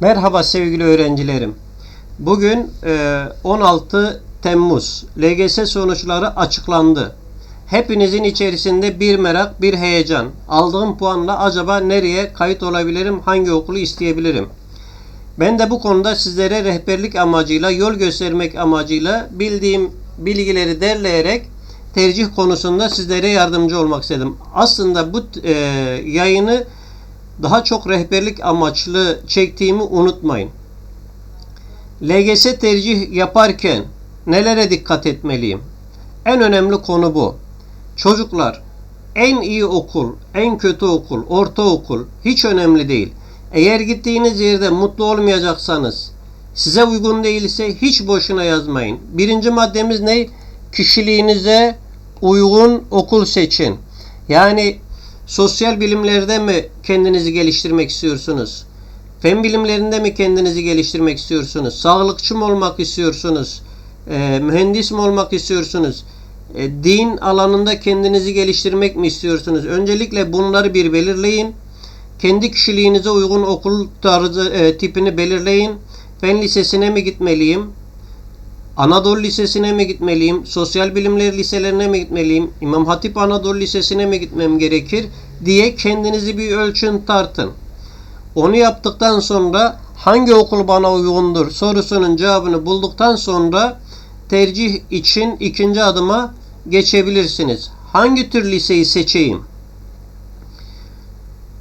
Merhaba sevgili öğrencilerim. Bugün e, 16 Temmuz LGS sonuçları açıklandı. Hepinizin içerisinde bir merak, bir heyecan. Aldığım puanla acaba nereye kayıt olabilirim, hangi okulu isteyebilirim? Ben de bu konuda sizlere rehberlik amacıyla, yol göstermek amacıyla bildiğim bilgileri derleyerek tercih konusunda sizlere yardımcı olmak istedim. Aslında bu e, yayını daha çok rehberlik amaçlı çektiğimi unutmayın. LGS tercih yaparken nelere dikkat etmeliyim? En önemli konu bu. Çocuklar en iyi okul, en kötü okul, ortaokul hiç önemli değil. Eğer gittiğiniz yerde mutlu olmayacaksanız, size uygun değilse hiç boşuna yazmayın. Birinci maddemiz ne? Kişiliğinize uygun okul seçin. Yani sosyal bilimlerde mi kendinizi geliştirmek istiyorsunuz? Fen bilimlerinde mi kendinizi geliştirmek istiyorsunuz? Sağlıkçı mı olmak istiyorsunuz? E, mühendis mi olmak istiyorsunuz? E, din alanında kendinizi geliştirmek mi istiyorsunuz? Öncelikle bunları bir belirleyin. Kendi kişiliğinize uygun okul tarzı e, tipini belirleyin. Fen lisesine mi gitmeliyim? Anadolu Lisesi'ne mi gitmeliyim? Sosyal Bilimler Liselerine mi gitmeliyim? İmam Hatip Anadolu Lisesi'ne mi gitmem gerekir? diye kendinizi bir ölçün tartın. Onu yaptıktan sonra hangi okul bana uygundur sorusunun cevabını bulduktan sonra tercih için ikinci adıma geçebilirsiniz. Hangi tür liseyi seçeyim?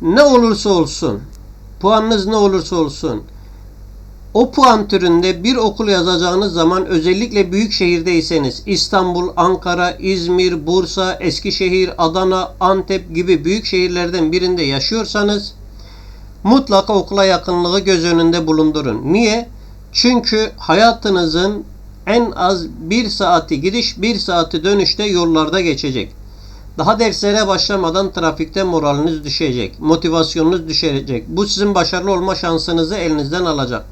Ne olursa olsun, puanınız ne olursa olsun, o puan türünde bir okul yazacağınız zaman özellikle büyük şehirdeyseniz İstanbul, Ankara, İzmir, Bursa, Eskişehir, Adana, Antep gibi büyük şehirlerden birinde yaşıyorsanız mutlaka okula yakınlığı göz önünde bulundurun. Niye? Çünkü hayatınızın en az bir saati gidiş, bir saati dönüşte yollarda geçecek. Daha derslere başlamadan trafikte moraliniz düşecek, motivasyonunuz düşecek. Bu sizin başarılı olma şansınızı elinizden alacak.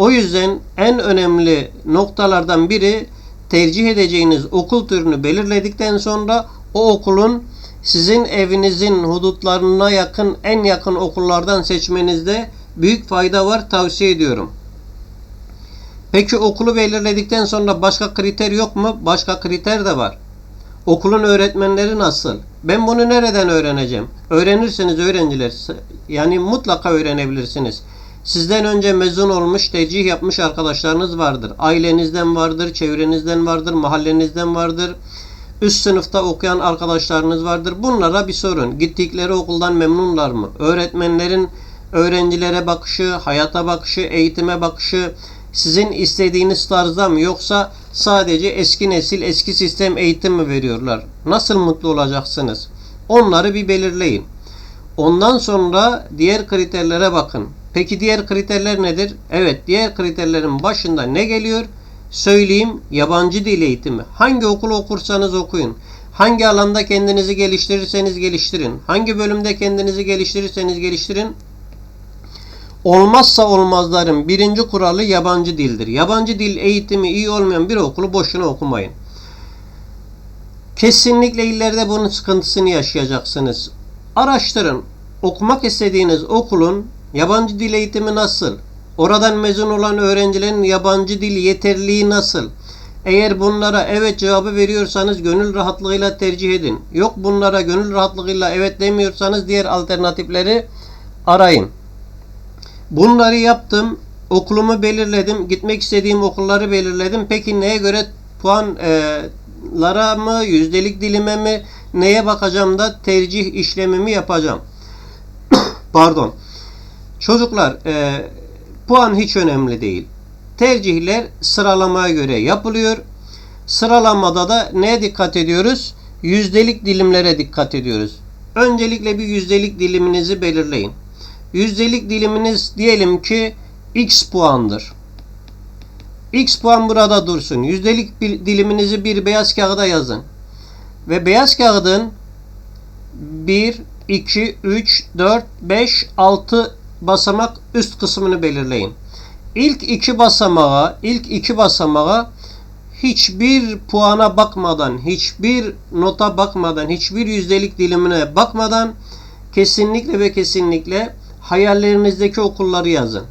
O yüzden en önemli noktalardan biri tercih edeceğiniz okul türünü belirledikten sonra o okulun sizin evinizin hudutlarına yakın en yakın okullardan seçmenizde büyük fayda var tavsiye ediyorum. Peki okulu belirledikten sonra başka kriter yok mu? Başka kriter de var. Okulun öğretmenleri nasıl? Ben bunu nereden öğreneceğim? Öğrenirsiniz öğrenciler. Yani mutlaka öğrenebilirsiniz. Sizden önce mezun olmuş, tercih yapmış arkadaşlarınız vardır. Ailenizden vardır, çevrenizden vardır, mahallenizden vardır. Üst sınıfta okuyan arkadaşlarınız vardır. Bunlara bir sorun. Gittikleri okuldan memnunlar mı? Öğretmenlerin öğrencilere bakışı, hayata bakışı, eğitime bakışı sizin istediğiniz tarzda mı yoksa sadece eski nesil, eski sistem eğitim mi veriyorlar? Nasıl mutlu olacaksınız? Onları bir belirleyin. Ondan sonra diğer kriterlere bakın. Peki diğer kriterler nedir? Evet diğer kriterlerin başında ne geliyor? Söyleyeyim yabancı dil eğitimi. Hangi okul okursanız okuyun. Hangi alanda kendinizi geliştirirseniz geliştirin. Hangi bölümde kendinizi geliştirirseniz geliştirin. Olmazsa olmazların birinci kuralı yabancı dildir. Yabancı dil eğitimi iyi olmayan bir okulu boşuna okumayın. Kesinlikle ileride bunun sıkıntısını yaşayacaksınız. Araştırın. Okumak istediğiniz okulun Yabancı dil eğitimi nasıl? Oradan mezun olan öğrencilerin yabancı dil yeterliği nasıl? Eğer bunlara evet cevabı veriyorsanız gönül rahatlığıyla tercih edin. Yok bunlara gönül rahatlığıyla evet demiyorsanız diğer alternatifleri arayın. Bunları yaptım. Okulumu belirledim. Gitmek istediğim okulları belirledim. Peki neye göre puanlara mı, yüzdelik dilime mi, neye bakacağım da tercih işlemimi yapacağım. Pardon. Çocuklar e, puan hiç önemli değil. Tercihler sıralamaya göre yapılıyor. Sıralamada da neye dikkat ediyoruz? Yüzdelik dilimlere dikkat ediyoruz. Öncelikle bir yüzdelik diliminizi belirleyin. Yüzdelik diliminiz diyelim ki x puandır. X puan burada dursun. Yüzdelik diliminizi bir beyaz kağıda yazın. Ve beyaz kağıdın 1, 2, 3, 4, 5, 6 basamak üst kısmını belirleyin. İlk iki basamağa, ilk iki basamağa hiçbir puana bakmadan, hiçbir nota bakmadan, hiçbir yüzdelik dilimine bakmadan kesinlikle ve kesinlikle hayallerinizdeki okulları yazın.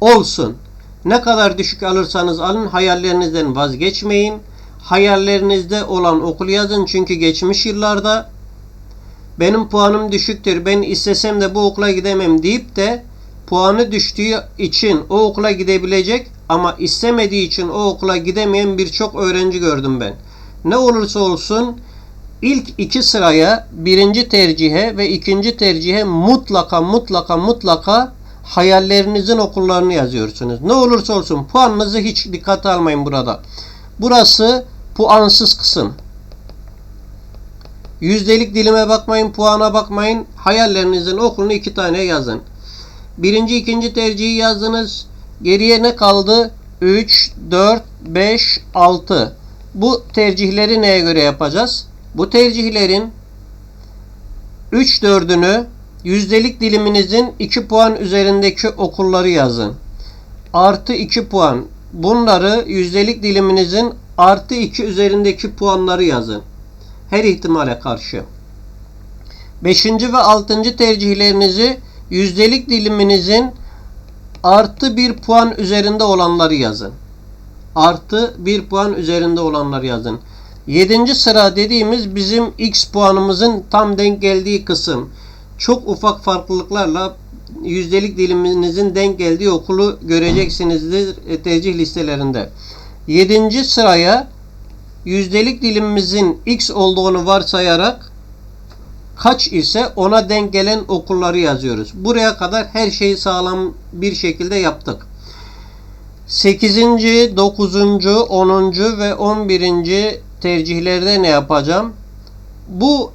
olsun. Ne kadar düşük alırsanız alın hayallerinizden vazgeçmeyin. Hayallerinizde olan okul yazın çünkü geçmiş yıllarda benim puanım düşüktür ben istesem de bu okula gidemem deyip de puanı düştüğü için o okula gidebilecek ama istemediği için o okula gidemeyen birçok öğrenci gördüm ben. Ne olursa olsun ilk iki sıraya birinci tercihe ve ikinci tercihe mutlaka mutlaka mutlaka hayallerinizin okullarını yazıyorsunuz. Ne olursa olsun puanınızı hiç dikkate almayın burada. Burası puansız kısım. Yüzdelik dilime bakmayın, puana bakmayın. Hayallerinizin okulunu iki tane yazın. Birinci, ikinci tercihi yazdınız. Geriye ne kaldı? 3, 4, 5, 6. Bu tercihleri neye göre yapacağız? Bu tercihlerin 3 dördünü yüzdelik diliminizin 2 puan üzerindeki okulları yazın. Artı 2 puan. Bunları yüzdelik diliminizin artı 2 üzerindeki puanları yazın. Her ihtimale karşı. 5. ve 6. tercihlerinizi yüzdelik diliminizin artı 1 puan üzerinde olanları yazın. Artı 1 puan üzerinde olanları yazın. 7. sıra dediğimiz bizim x puanımızın tam denk geldiği kısım. Çok ufak farklılıklarla yüzdelik diliminizin denk geldiği okulu göreceksinizdir e, tercih listelerinde. 7. sıraya yüzdelik dilimimizin x olduğunu varsayarak kaç ise ona denk gelen okulları yazıyoruz. Buraya kadar her şeyi sağlam bir şekilde yaptık. 8. 9. 10. ve 11. tercihlerde ne yapacağım? Bu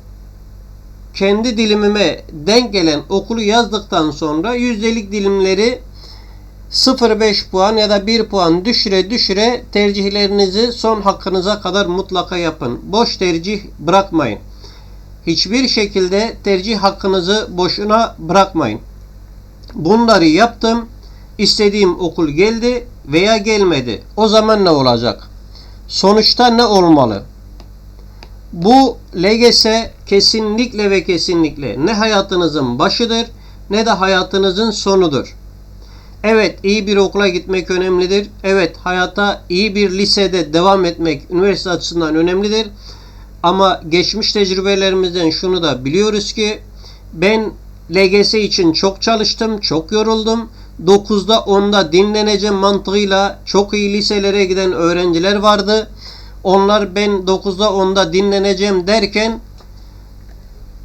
kendi dilimime denk gelen okulu yazdıktan sonra yüzdelik dilimleri 0.5 puan ya da 1 puan düşüre düşüre tercihlerinizi son hakkınıza kadar mutlaka yapın. Boş tercih bırakmayın. Hiçbir şekilde tercih hakkınızı boşuna bırakmayın. Bunları yaptım. İstediğim okul geldi veya gelmedi. O zaman ne olacak? Sonuçta ne olmalı? Bu LGS kesinlikle ve kesinlikle ne hayatınızın başıdır ne de hayatınızın sonudur. Evet iyi bir okula gitmek önemlidir. Evet hayata iyi bir lisede devam etmek üniversite açısından önemlidir. Ama geçmiş tecrübelerimizden şunu da biliyoruz ki ben LGS için çok çalıştım, çok yoruldum. 9'da 10'da dinleneceğim mantığıyla çok iyi liselere giden öğrenciler vardı. Onlar ben 9'da 10'da dinleneceğim derken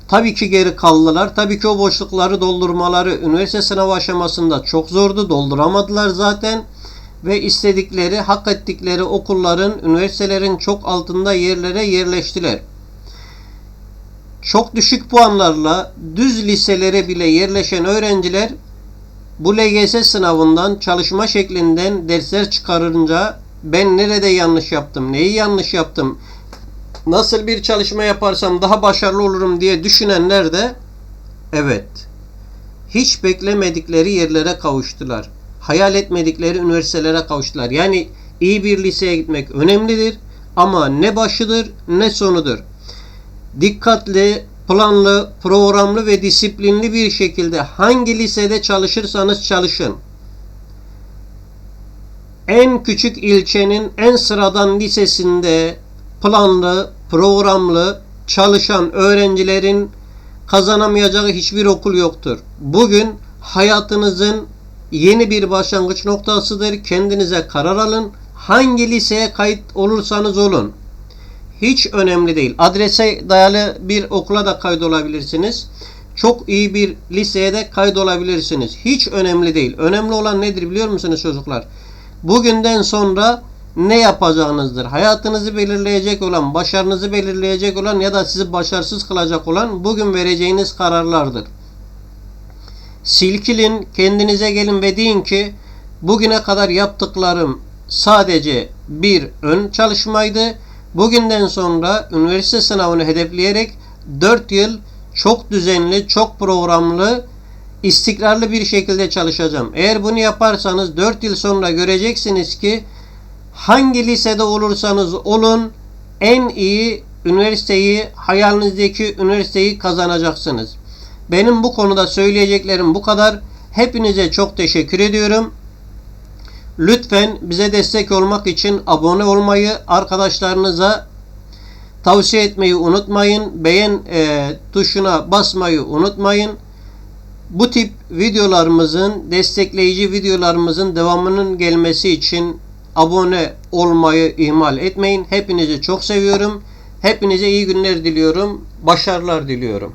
tabii ki geri kaldılar. Tabii ki o boşlukları doldurmaları üniversite sınavı aşamasında çok zordu. Dolduramadılar zaten. Ve istedikleri, hak ettikleri okulların, üniversitelerin çok altında yerlere yerleştiler. Çok düşük puanlarla düz liselere bile yerleşen öğrenciler bu LGS sınavından çalışma şeklinden dersler çıkarınca ben nerede yanlış yaptım, neyi yanlış yaptım, nasıl bir çalışma yaparsam daha başarılı olurum diye düşünenler de evet hiç beklemedikleri yerlere kavuştular. Hayal etmedikleri üniversitelere kavuştular. Yani iyi bir liseye gitmek önemlidir ama ne başıdır ne sonudur. Dikkatli, planlı, programlı ve disiplinli bir şekilde hangi lisede çalışırsanız çalışın. En küçük ilçenin en sıradan lisesinde planlı, programlı çalışan öğrencilerin kazanamayacağı hiçbir okul yoktur. Bugün hayatınızın yeni bir başlangıç noktasıdır. Kendinize karar alın. Hangi liseye kayıt olursanız olun. Hiç önemli değil. Adrese dayalı bir okula da kaydolabilirsiniz. Çok iyi bir liseye de kaydolabilirsiniz. Hiç önemli değil. Önemli olan nedir biliyor musunuz çocuklar? Bugünden sonra ne yapacağınızdır. Hayatınızı belirleyecek olan, başarınızı belirleyecek olan ya da sizi başarısız kılacak olan bugün vereceğiniz kararlardır. Silkilin, kendinize gelin ve deyin ki bugüne kadar yaptıklarım sadece bir ön çalışmaydı. Bugünden sonra üniversite sınavını hedefleyerek 4 yıl çok düzenli, çok programlı, istikrarlı bir şekilde çalışacağım. Eğer bunu yaparsanız 4 yıl sonra göreceksiniz ki hangi lisede olursanız olun en iyi üniversiteyi, hayalinizdeki üniversiteyi kazanacaksınız. Benim bu konuda söyleyeceklerim bu kadar. Hepinize çok teşekkür ediyorum. Lütfen bize destek olmak için abone olmayı, arkadaşlarınıza tavsiye etmeyi unutmayın. Beğen e, tuşuna basmayı unutmayın. Bu tip videolarımızın, destekleyici videolarımızın devamının gelmesi için abone olmayı ihmal etmeyin. Hepinizi çok seviyorum. Hepinize iyi günler diliyorum. Başarılar diliyorum.